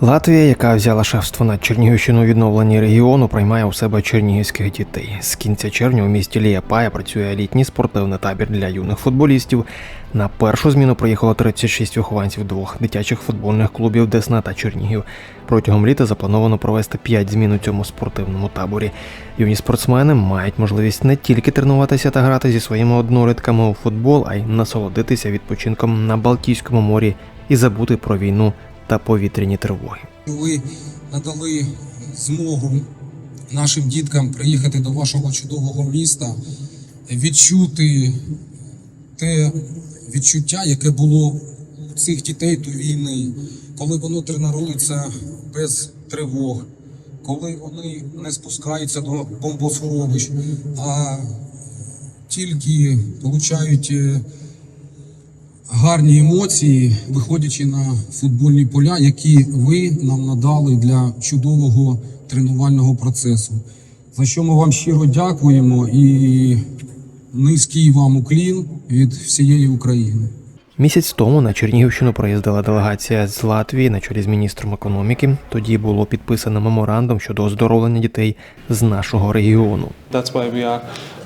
Латвія, яка взяла шефство над Чернігівщиною у відновленні регіону, приймає у себе чернігівських дітей. З кінця червня у місті Ліяпая працює літній спортивний табір для юних футболістів. На першу зміну приїхало 36 вихованців двох дитячих футбольних клубів Десна та Чернігів. Протягом літа заплановано провести 5 змін у цьому спортивному таборі. Юні спортсмени мають можливість не тільки тренуватися та грати зі своїми однолітками у футбол, а й насолодитися відпочинком на Балтійському морі і забути про війну та повітряні тривоги. Ви надали змогу нашим діткам приїхати до вашого чудового міста, відчути те відчуття, яке було у цих дітей до війни, коли вони тренуються без тривог, коли вони не спускаються до бомбосховищ, а тільки получають е, гарні емоції, виходячи на футбольні поля, які ви нам надали для чудового тренувального процесу. За що ми вам щиро дякуємо і низький вам уклін від всієї України. Місяць тому на Чернігівщину приїздила делегація з Латвії на чолі з міністром економіки. Тоді було підписано меморандум щодо оздоровлення дітей з нашого регіону.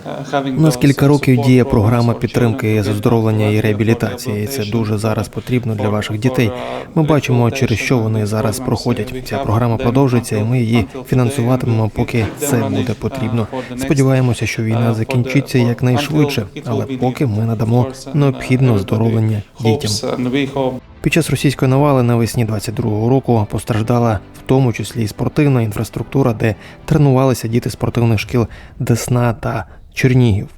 Uh, У нас кілька uh, років діє програма підтримки з оздоровлення і реабілітації. Це дуже зараз потрібно для ваших дітей. uh, Ми бачимо, через що вони зараз проходять. Ця програма them продовжиться, і ми її фінансуватимемо, поки це буде uh, потрібно. next, Сподіваємося, що uh, війна закінчиться якнайшвидше, але поки ми надамо uh, необхідне оздоровлення дітям. Під час російської навали навесні 22-го року постраждала в тому числі і спортивна інфраструктура, де тренувалися діти спортивних шкіл Десна та Чернігів.